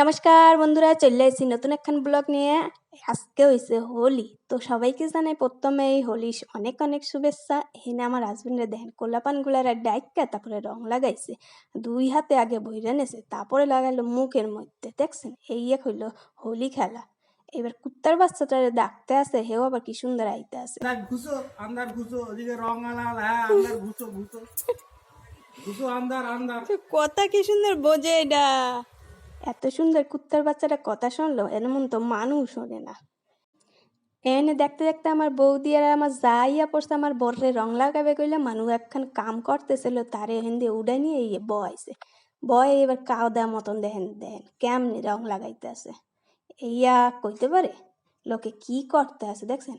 নমস্কার বন্ধুরা চলে এসেছি নতুন একখান ব্লগ নিয়ে। আজকে হয়েছে হোলি তো সবাইকে জানাই প্রথমে এই হোলি অনেক অনেক শুভেচ্ছা। এখানে আমার হাজবেন্ডে দেখেন কোলাপানগুলার ডাইকা তারপরে রং লাগাইছে দুই হাতে আগে বইরা নেছে তারপরে লাগাইলো মুখের মধ্যে দেখছেন? এই এক হইল হোলি খেলা। এবার কুত্তার বাচ্চাটারে ডাকতে আছে হেও আবার কি সুন্দর আইতে আছে। আন্দার ঘুষো আন্দার ঘুষো ওদিকে রং আলাল হ্যাঁ আন্দার ঘুষো ঘুষো। ঘুষো আন্দার আন্দার। কথা কি সুন্দর বোঝে এটা? এত সুন্দর কুত্তার বাচ্চারা কথা শুনলো, এমন তো মানুষ শোনে না। এনে দেখতে দেখতে আমার বৌদি আর আমার যাইয়া পড়ছে, আমার বর্রে রং লাগাবে কইলে মানুষ একখান কাম করতেছিল, তারে এখান দিয়ে উড়ে নিয়ে এই বয়ছে বয় এবার কাও দেওয়ার মতন দেখেন দেখেন কেমনি রং লাগাইতে আছে ইয়া কইতে পারে? লোকে কি করতে আছে, দেখছেন?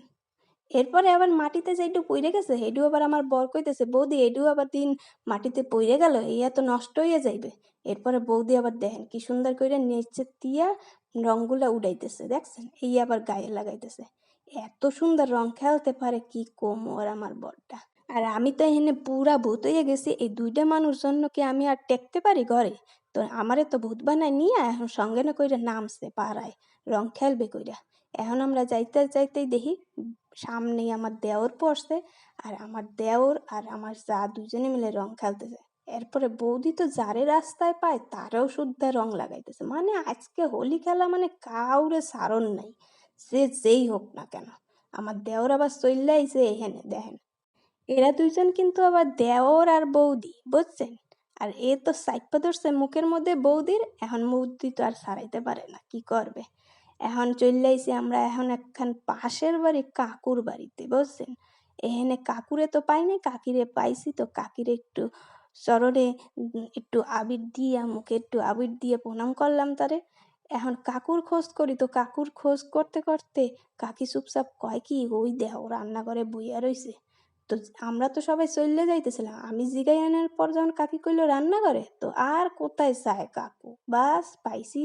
এরপরে আবার মাটিতে যে একটু পইরে গেছে, হেডু আবার আমার বর কইতেছে, বৌদি এডু আবার দিন মাটিতে পইরে গেল ইয়া তো নষ্ট হয়ে যাইবে। এরপরে বৌদি আবার দেখেন কি সুন্দর করে নিচে দিয়া রংগুলা উড়াইতেছে, দেখছেন? এই আবার গায়ে লাগাইতেছে। এত সুন্দর রং খেলতে পারে, কি কম ওর আমার বরটা। আর আমি তো এখানে পুরা ভূত হয়ে গেছি, এই দুইটা মানুষ জন্য কি আমি আর টেকতে পারি ঘরে? তো আমারে তো ভূত বানায় নিয়ে এখন সঙ্গে না কইরা নামছে পাড়ায়, রং খেলবে কইরা। এখন আমরা যাইতে যাইতেই দেখি সামনেই আমার দেওর পড়ছে আর আমার দেওর আর আমার যা দুজনে মিলে রং খেলতেছে। এরপরে বৌদি তো যারে রাস্তায় পায়, তারাও শুদ্ধ রং লাগাইতেছে। মানে আজকে হোলি খেলা মানে কাউরে সারণ নাই সে যেই হোক না কেন। আমার দেওর আবার চললেইছে এখানে দেখেন এরা দুইজন কিন্তু আবার দেওর আর বৌদি, বুঝছেন? আর এ তো সাইপা ধরছে মুখের মধ্যে বৌদির, এখন বৌদি তো আর সারাইতে পারে না, কি করবে? এখন চললাইছি আমরা এখন একখান পাশের বাড়ি কাকুর বাড়িতে, বুঝছেন? এখানে কাকুরে তো পাইনি কাকিরে পাইছি তো কাকিরে একটু চরণে একটু আবির দিয়া, মুখে একটু আবির দিয়ে প্রণাম করলাম তারে। এখন কাকুর খোঁজ করি তো কাকুর খোঁজ করতে করতে কাকি চুপচাপ কয় কি, ওই দেহ রান্নাঘরে বইয়া রইছে। তো আমরা তো সবাই চললে যাইতেছিলাম। আমি জিগাই আনার পর যখন কাকি কইলো রান্না করে তো আর কোথায় যায় কাকু? বাস পাইছি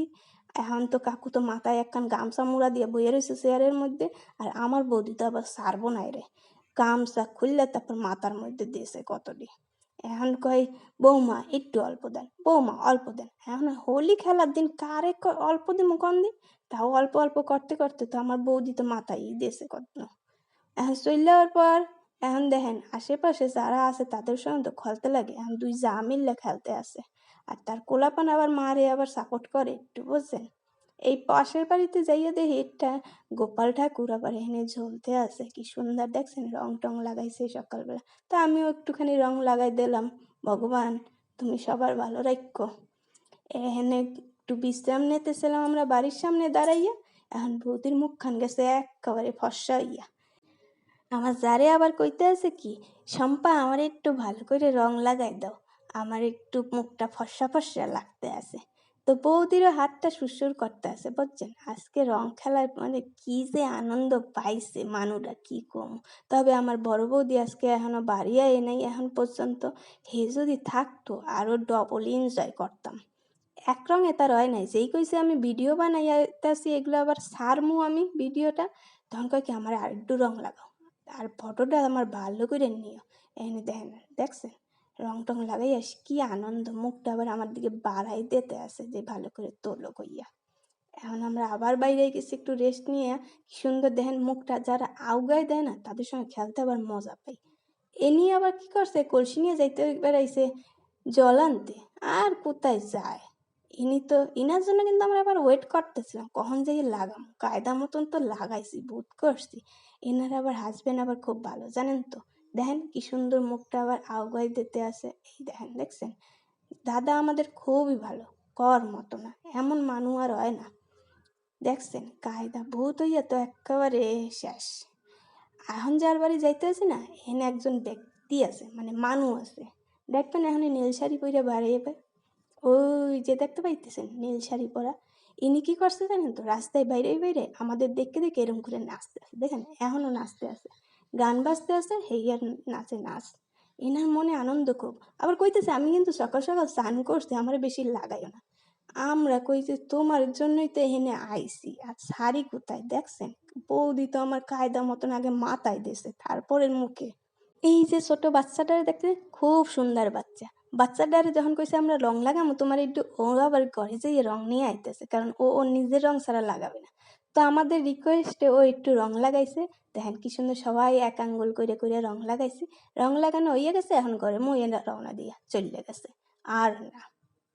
এখন তো কাকু তো মাথায় একখান গামছা মুড়া দিয়ে বইয়ে রয়েছে চেয়ারের মধ্যে, আর আমার বৌদি তো আবার সারবো নাই রে। গামছা খুললে তারপর মাথার মধ্যে দিয়েছে কতটি। এখন কয়, বৌমা, একটু অল্প দেন। বৌমা, অল্প দেন। এখন হোলি খেলার দিন কারে অল্প দিন কোন দিন? তাও অল্প অল্প করতে করতে তো আমার বৌদি তো মাথায় দিয়েছে কত এখন চলে যাওয়ার পর, এখন দেখেন আশেপাশে যারা আছে তাদের সঙ্গে তো খেলতে লাগে। এখন দুই যা মিললে খেলতে আসে আর তার কোলাপান আবার মারে আবার সাপোর্ট করে, একটু বুঝছেন? এই পাশের বাড়িতে যাইয়া দেখি একটা গোপাল ঠাকুর আবার এখানে ঝুলতে আছে। কি সুন্দর দেখছেন? রং টং লাগাইছে সকালবেলা। তা আমিও একটুখানি রং লাগাই দিলাম। ভগবান, তুমি সবার ভালো রাখো এখানে একটু বিশ্রাম নিতেছিলাম আমরা বাড়ির সামনে দাঁড়াইয়া। এখন বৌদির মুখখান গেছে একেবারে ফর্সা হইয়া। আমার যারে আবার কইতে আছে কি, শম্পা, আমার একটু ভালো করে রং লাগাই দাও। আমার একটু মুখটা ফর্সা ফর্সা লাগতে আছে। তো বৌদিরও হাতটা সুসুর করতে আছে, বুঝছেন? আজকে রং খেলার মানে কি যে আনন্দ পাইছে মানুরা, কি কম? তবে আমার বড় বৌদি আজকে এখনও বাড়ি আয় নাই এখন পর্যন্ত। হে যদি থাকতো আরও ডবল এনজয় করতাম। এক রঙে তার হয় নাই। যেই কইছে আমি ভিডিও বানাইতেছি এগুলো আবার সারমু আমি ভিডিওটা। তখন কয় কি, আমার আর একটু রং লাগাও। আর ফটোটা আমার ভালো করে নিও। এনে দেখেন, দেখছেন? রং টং লাগাইয়া কি আনন্দ, মুখটা আবার আমার দিকে বাড়াই দিতে আছে যে ভালো করে তোলো কইয়া। এখন আমরা আবার বাইরে গেছি একটু রেস্ট নিয়ে সুন্দর দেখেন মুখটা যারা আউগায় দেয় না, তাদের সঙ্গে খেলতে আবার মজা পাই। এ নিয়ে আবার কি করছে, কলসি নিয়ে যাইতে বেড়াইছে জল আনতে, আর কোথায় যায়? ইনি তো, ইনার জন্য কিন্তু আমরা আবার ওয়েট করতেছিলাম, কখন যাই লাগাম, কায়দা মতন তো লাগাইছি বুট করছি। এনার আবার হাজবেন্ড আবার খুব ভালো, জানেন তো? দেখেন কি সুন্দর মুখটা আবার আউগাই দিতে আছে। এই দেখেন, দেখছেন? দাদা আমাদের খুবই ভালো, কর মতো না, এমন মানুষ আর হয় না। দেখছেন? কায়দা ভূত হইয়া তো একেবারে শেষ। এখন যার বাড়ি যাইতে আছে না, এখানে একজন ব্যক্তি আছে মানে মানুষ আছে। দেখবেন এখন নীল শাড়ি পরে বাড়িয়ে পায় ওই যে দেখতে পাইতেছেন, নীল শাড়ি পরা। ইনি কি করছে জানেন তো? রাস্তায় বাইরে বাইরে আমাদের দেখতে দেখে এরকম করে নাচতে আছে। দেখেন, এখনও নাচতে আছে। গান বাজতে আছে হেয়ার নাচে নাচ। এনার মনে আনন্দ খুব। আবার কইতেছে, আমি কিন্তু সকাল সকাল স্নান করছি, আমার বেশি লাগাইও না। আমরা কইছি, তোমার জন্যই তো এখানে আইছি আর শাড়ি কোথায়? দেখছেন? বৌদি তো আমার কায়দা মতন আগে মাথায় দিয়েছে, তারপরের মুখে। এই যে ছোট বাচ্চাটা দেখতে, খুব সুন্দর বাচ্চা। বাচ্চাটারে যখন কইছে, আমরা রং লাগামু, তোমার একটু ও আবার ঘরে যেয়ে রং নিয়ে আইতেছে, কারণ ও, ওর নিজের রং ছাড়া লাগাবে না। তো আমাদের রিকোয়েস্টে ও একটু রং লাগাইছে। দেখেন কি সুন্দর সবাই এক আঙ্গুল করে করে রং লাগাইছে। রং লাগানো হইয়া গেছে, এখন ঘরে মুই রওনা দিয়া চলে গেছে। আর না,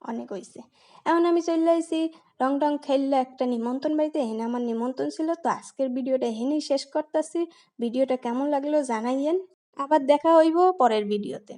অনেক হইছে। এখন আমি চলে আইছি, রং টং খেললে একটা নিমন্ত্রণ বাড়িতে এখানে আমার নিমন্ত্রণ ছিল, তো আজকের ভিডিওটা এখানেই শেষ করতেছি। ভিডিওটা কেমন লাগল জানাইয়েন। আবার দেখা হইব পরের ভিডিওতে।